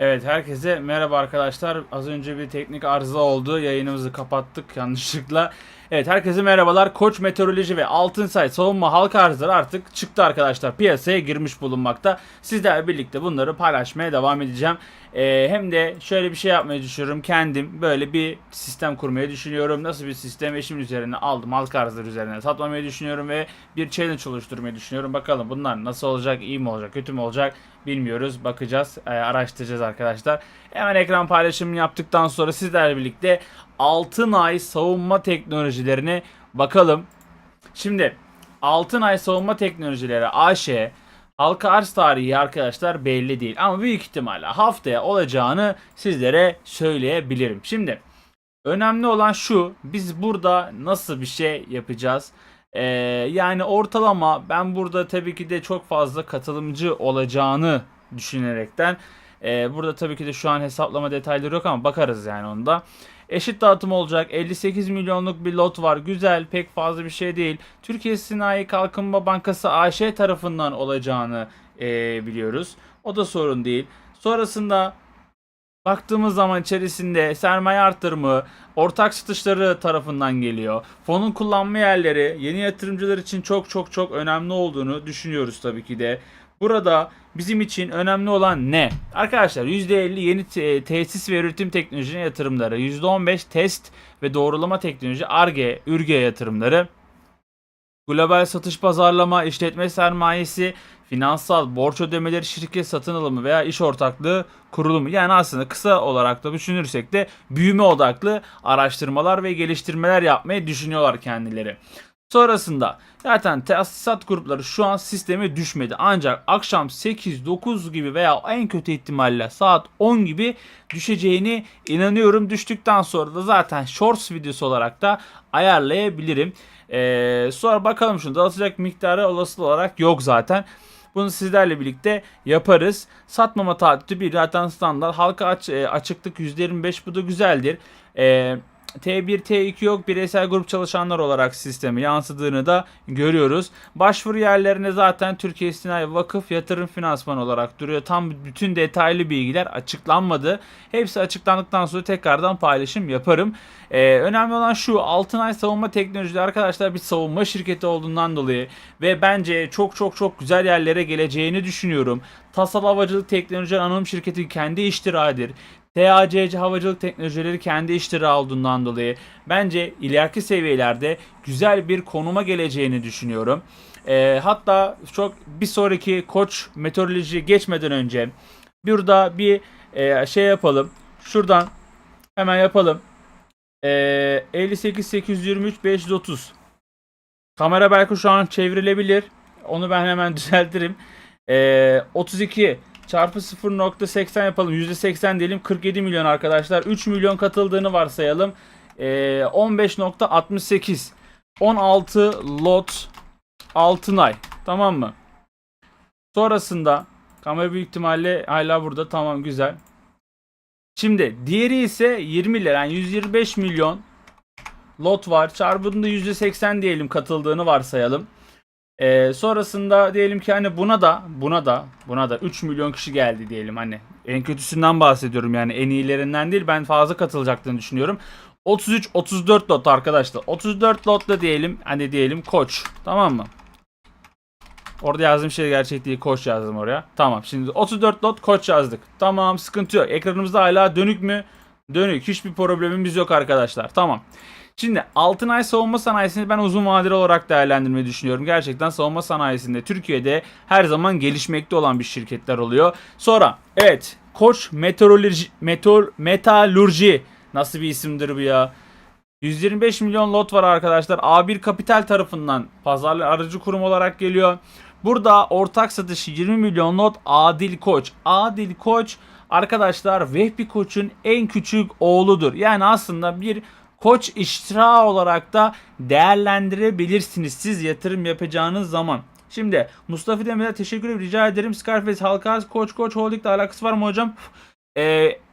Evet herkese merhaba arkadaşlar. Az önce bir teknik arıza oldu. Yayınımızı kapattık yanlışlıkla. Evet herkese merhabalar. Koç Meteoroloji ve Altın Say savunma halka arzları artık çıktı arkadaşlar. Piyasaya girmiş bulunmakta. Sizlerle birlikte bunları paylaşmaya devam edeceğim. Ee, hem de şöyle bir şey yapmayı düşünüyorum. Kendim böyle bir sistem kurmayı düşünüyorum. Nasıl bir sistem? Eşimin üzerine aldım. Halka arzları üzerine satmamayı düşünüyorum ve bir challenge oluşturmayı düşünüyorum. Bakalım bunlar nasıl olacak? iyi mi olacak? Kötü mü olacak? Bilmiyoruz. Bakacağız. e, araştıracağız arkadaşlar. Hemen ekran paylaşımını yaptıktan sonra sizlerle birlikte altın ay savunma teknolojilerine bakalım. Şimdi altın ay savunma teknolojileri AŞ halka arz tarihi arkadaşlar belli değil. Ama büyük ihtimalle haftaya olacağını sizlere söyleyebilirim. Şimdi önemli olan şu biz burada nasıl bir şey yapacağız? Ee, yani ortalama ben burada tabii ki de çok fazla katılımcı olacağını düşünerekten ee, burada tabii ki de şu an hesaplama detayları yok ama bakarız yani onda. Eşit dağıtım olacak. 58 milyonluk bir lot var. Güzel, pek fazla bir şey değil. Türkiye Sinayi Kalkınma Bankası AŞ tarafından olacağını ee, biliyoruz. O da sorun değil. Sonrasında baktığımız zaman içerisinde sermaye artırımı, ortak satışları tarafından geliyor. Fonun kullanma yerleri yeni yatırımcılar için çok çok çok önemli olduğunu düşünüyoruz tabii ki de. Burada bizim için önemli olan ne? Arkadaşlar %50 yeni te- tesis ve üretim teknolojisine yatırımları, %15 test ve doğrulama teknoloji, ARGE, ÜRGE yatırımları, global satış pazarlama, işletme sermayesi, finansal, borç ödemeleri, şirket satın alımı veya iş ortaklığı kurulumu. Yani aslında kısa olarak da düşünürsek de büyüme odaklı araştırmalar ve geliştirmeler yapmayı düşünüyorlar kendileri. Sonrasında zaten tesisat grupları şu an sisteme düşmedi. Ancak akşam 8-9 gibi veya en kötü ihtimalle saat 10 gibi düşeceğini inanıyorum. Düştükten sonra da zaten shorts videosu olarak da ayarlayabilirim. Ee, sonra bakalım şunu dağıtacak miktarı olasılık olarak yok zaten. Bunu sizlerle birlikte yaparız. Satmama taahhütü bir zaten standart. Halka aç, e, açıklık %25 bu da güzeldir. E, T1, T2 yok bireysel grup çalışanlar olarak sisteme yansıdığını da görüyoruz. Başvuru yerlerine zaten Türkiye İstinai Vakıf Yatırım Finansman olarak duruyor. Tam bütün detaylı bilgiler açıklanmadı. Hepsi açıklandıktan sonra tekrardan paylaşım yaparım. Ee, önemli olan şu Altınay Savunma Teknolojileri arkadaşlar bir savunma şirketi olduğundan dolayı ve bence çok çok çok güzel yerlere geleceğini düşünüyorum. Tasal Havacılık Teknolojileri Anonim Şirketi kendi iştiradır. TACC Havacılık Teknolojileri kendi iştira olduğundan dolayı bence ileriki seviyelerde güzel bir konuma geleceğini düşünüyorum. Ee, hatta çok bir sonraki koç meteoroloji geçmeden önce burada bir e, şey yapalım. Şuradan hemen yapalım. Ee, 58 823 530. Kamera belki şu an çevrilebilir. Onu ben hemen düzeltirim. Ee, 32 çarpı 0.80 yapalım. %80 diyelim 47 milyon arkadaşlar. 3 milyon katıldığını varsayalım. Ee, 15.68 16 lot Altınay. Tamam mı? Sonrasında kamera büyük ihtimalle hala burada. Tamam güzel. Şimdi diğeri ise 20 lira. Yani 125 milyon lot var. Çarpımında %80 diyelim katıldığını varsayalım. Ee, sonrasında diyelim ki hani buna da buna da buna da 3 milyon kişi geldi diyelim hani en kötüsünden bahsediyorum yani en iyilerinden değil ben fazla katılacaktığını düşünüyorum. 33 34 lot arkadaşlar. 34 lotla diyelim hani diyelim koç tamam mı? Orada yazdığım şey gerçek değil koç yazdım oraya. Tamam şimdi 34 lot koç yazdık. Tamam sıkıntı yok. Ekranımızda hala dönük mü? Dönük. Hiçbir problemimiz yok arkadaşlar. Tamam. Şimdi Altınay savunma sanayisini ben uzun vadeli olarak değerlendirmeyi düşünüyorum. Gerçekten savunma sanayisinde Türkiye'de her zaman gelişmekte olan bir şirketler oluyor. Sonra evet Koç Meteoroloji Meteor Metalurji nasıl bir isimdir bu ya? 125 milyon lot var arkadaşlar. A1 Kapital tarafından pazarlı aracı kurum olarak geliyor. Burada ortak satışı 20 milyon lot Adil Koç. Adil Koç arkadaşlar Vehbi Koç'un en küçük oğludur. Yani aslında bir Koç iştira olarak da değerlendirebilirsiniz siz yatırım yapacağınız zaman. Şimdi Mustafa Demir'e teşekkür ederim. Rica ederim. Scarface halka Koç Koç Holding'le alakası var mı hocam?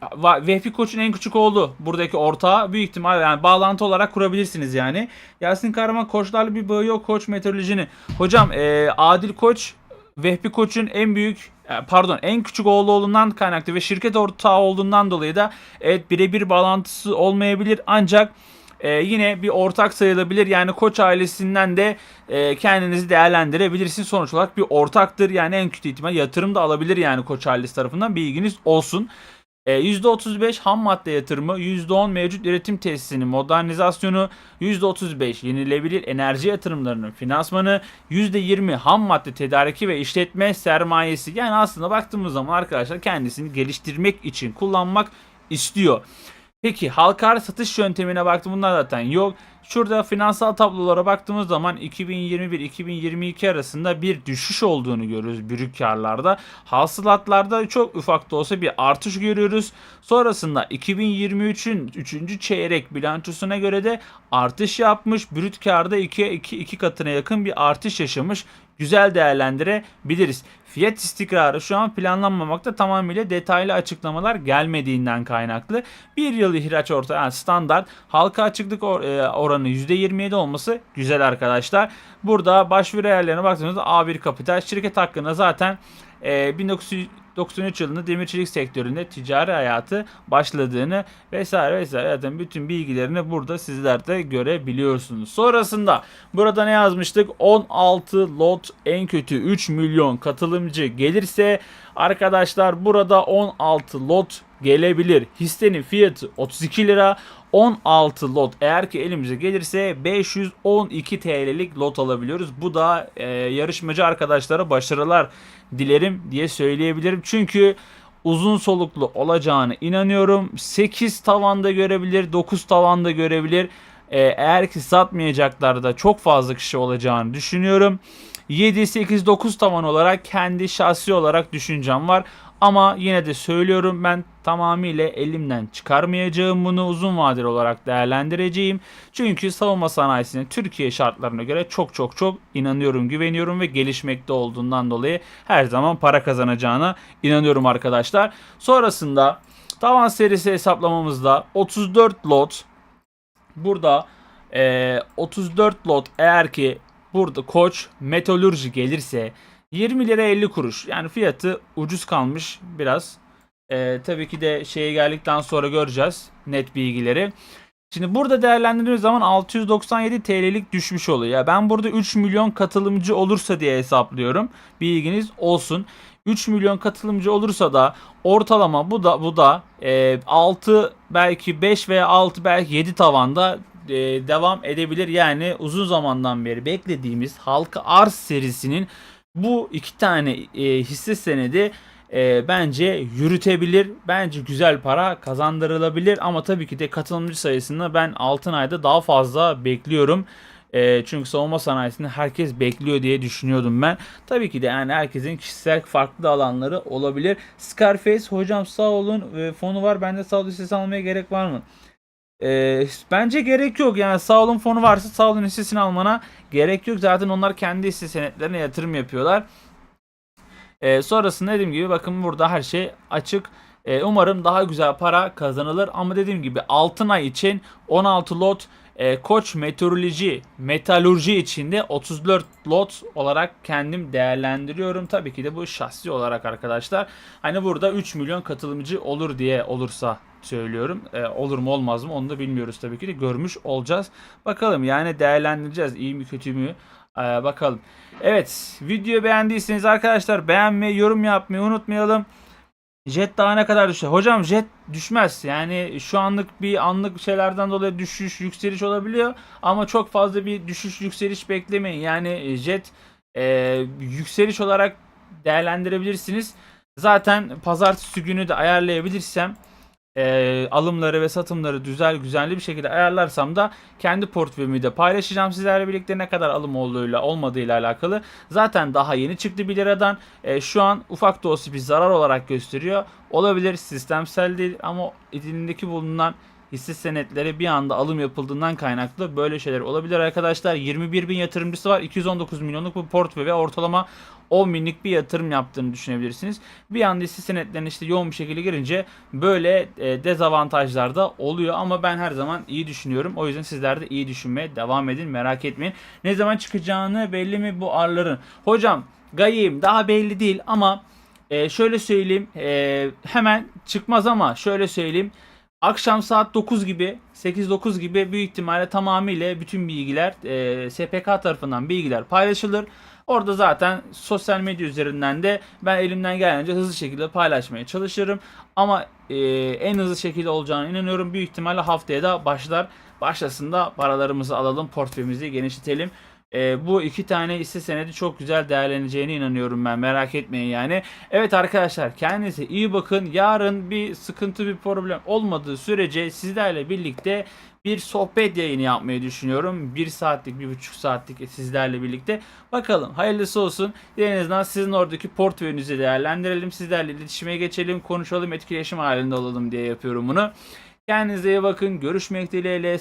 Va- Vehbi Koç'un en küçük oğlu buradaki ortağı büyük ihtimal yani bağlantı olarak kurabilirsiniz yani. Yasin Kahraman koçlarla bir bağı yok koç meteorolojinin. Hocam ee, Adil Koç Vehbi Koç'un en büyük e, pardon en küçük oğlu olduğundan kaynaklı ve şirket ortağı olduğundan dolayı da evet birebir bağlantısı olmayabilir ancak e, yine bir ortak sayılabilir. Yani Koç ailesinden de e, kendinizi değerlendirebilirsiniz. Sonuç olarak bir ortaktır. Yani en kötü ihtimal yatırım da alabilir yani Koç ailesi tarafından. Bilginiz olsun. E, %35 ham madde yatırımı, %10 mevcut üretim tesisinin modernizasyonu, %35 yenilebilir enerji yatırımlarının finansmanı, %20 ham madde tedariki ve işletme sermayesi. Yani aslında baktığımız zaman arkadaşlar kendisini geliştirmek için kullanmak istiyor. Peki halka satış yöntemine baktım bunlar zaten yok. Şurada finansal tablolara baktığımız zaman 2021-2022 arasında bir düşüş olduğunu görüyoruz brüt karlarda. Hasılatlarda çok ufak da olsa bir artış görüyoruz. Sonrasında 2023'ün 3. çeyrek bilançosuna göre de artış yapmış. Brüt karda 2 2 2 katına yakın bir artış yaşamış. Güzel değerlendirebiliriz. Fiyat istikrarı şu an planlanmamakta tamamıyla detaylı açıklamalar gelmediğinden kaynaklı. Bir yıl ihraç orta yani standart halka açıklık or- e, oranı %27 olması güzel arkadaşlar. Burada başvuru ayarlarına baktığımızda A1 Kapital şirket hakkında zaten e, 1993 yılında demirçilik sektöründe ticari hayatı başladığını vesaire vesaire zaten bütün bilgilerini burada sizler de görebiliyorsunuz. Sonrasında burada ne yazmıştık? 16 lot en kötü 3 milyon katılımcı gelirse arkadaşlar burada 16 lot gelebilir. Hissenin fiyatı 32 lira. 16 lot eğer ki elimize gelirse 512 TL'lik lot alabiliyoruz. Bu da e, yarışmacı arkadaşlara başarılar dilerim diye söyleyebilirim. Çünkü uzun soluklu olacağını inanıyorum. 8 tavanda görebilir, 9 tavanda görebilir. E, eğer ki satmayacaklar da çok fazla kişi olacağını düşünüyorum. 7, 8, 9 tavan olarak kendi şahsi olarak düşüncem var. Ama yine de söylüyorum ben tamamıyla elimden çıkarmayacağım bunu uzun vadeli olarak değerlendireceğim. Çünkü savunma sanayisine Türkiye şartlarına göre çok çok çok inanıyorum, güveniyorum ve gelişmekte olduğundan dolayı her zaman para kazanacağına inanıyorum arkadaşlar. Sonrasında tavan serisi hesaplamamızda 34 lot burada eee, 34 lot eğer ki burada koç metalurji gelirse 20 lira 50 kuruş. Yani fiyatı ucuz kalmış biraz. Ee, tabii ki de şeye geldikten sonra göreceğiz net bilgileri. Şimdi burada değerlendirdiğimiz zaman 697 TL'lik düşmüş oluyor. Ya ben burada 3 milyon katılımcı olursa diye hesaplıyorum. Bilginiz olsun. 3 milyon katılımcı olursa da ortalama bu da bu da e, 6 belki 5 veya 6 belki 7 tavanda e, devam edebilir. Yani uzun zamandan beri beklediğimiz halka arz serisinin bu iki tane e, hisse senedi e, bence yürütebilir. Bence güzel para kazandırılabilir ama tabii ki de katılımcı sayısını ben altın ayda daha fazla bekliyorum. E, çünkü savunma sanayisini herkes bekliyor diye düşünüyordum ben. Tabii ki de yani herkesin kişisel farklı alanları olabilir. Scarface hocam sağ olun e, fonu var bende sağ olun almaya gerek var mı? E, bence gerek yok yani sağ olun fonu varsa sağ olun hissesini almana gerek yok. Zaten onlar kendi hisse senetlerine yatırım yapıyorlar. E, sonrasında dediğim gibi bakın burada her şey açık. E, umarım daha güzel para kazanılır. Ama dediğim gibi altın ay için 16 lot e, Koç Meteoroloji, Metalurji içinde 34 lot olarak kendim değerlendiriyorum. Tabii ki de bu şahsi olarak arkadaşlar. Hani burada 3 milyon katılımcı olur diye olursa söylüyorum. E, olur mu olmaz mı onu da bilmiyoruz tabii ki de görmüş olacağız. Bakalım yani değerlendireceğiz iyi mi kötü mü e, bakalım. Evet video beğendiyseniz arkadaşlar beğenmeyi yorum yapmayı unutmayalım. Jet daha ne kadar düşer? Hocam jet düşmez. Yani şu anlık bir anlık şeylerden dolayı düşüş, yükseliş olabiliyor. Ama çok fazla bir düşüş, yükseliş beklemeyin. Yani jet e, yükseliş olarak değerlendirebilirsiniz. Zaten pazartesi günü de ayarlayabilirsem e, alımları ve satımları güzel güzelli bir şekilde ayarlarsam da kendi portföyümü de paylaşacağım sizlerle birlikte ne kadar alım olduğuyla olmadığıyla alakalı. Zaten daha yeni çıktı 1 liradan. E, şu an ufak da olsa bir zarar olarak gösteriyor. Olabilir sistemsel değil ama elindeki bulunan hisse senetleri bir anda alım yapıldığından kaynaklı böyle şeyler olabilir arkadaşlar. 21 bin yatırımcısı var. 219 milyonluk bir portföy ve ortalama 10 binlik bir yatırım yaptığını düşünebilirsiniz. Bir anda hisse senetlerine işte yoğun bir şekilde girince böyle e, dezavantajlar da oluyor ama ben her zaman iyi düşünüyorum. O yüzden sizler de iyi düşünmeye devam edin. Merak etmeyin. Ne zaman çıkacağını belli mi bu arların? Hocam Gayim daha belli değil ama e, şöyle söyleyeyim e, hemen çıkmaz ama şöyle söyleyeyim. Akşam saat 9 gibi 8-9 gibi büyük ihtimalle tamamıyla bütün bilgiler e, SPK tarafından bilgiler paylaşılır. Orada zaten sosyal medya üzerinden de ben elimden geldiğince hızlı şekilde paylaşmaya çalışırım. Ama e, en hızlı şekilde olacağına inanıyorum. Büyük ihtimalle haftaya da başlar. Başlasın da paralarımızı alalım, portföyümüzü genişletelim. E, bu iki tane hisse senedi çok güzel değerleneceğine inanıyorum ben. Merak etmeyin yani. Evet arkadaşlar kendinize iyi bakın. Yarın bir sıkıntı bir problem olmadığı sürece sizlerle birlikte bir sohbet yayını yapmayı düşünüyorum. Bir saatlik, bir buçuk saatlik sizlerle birlikte. Bakalım hayırlısı olsun. En azından sizin oradaki portföyünüzü değerlendirelim. Sizlerle iletişime geçelim, konuşalım, etkileşim halinde olalım diye yapıyorum bunu. Kendinize iyi bakın. Görüşmek dileğiyle.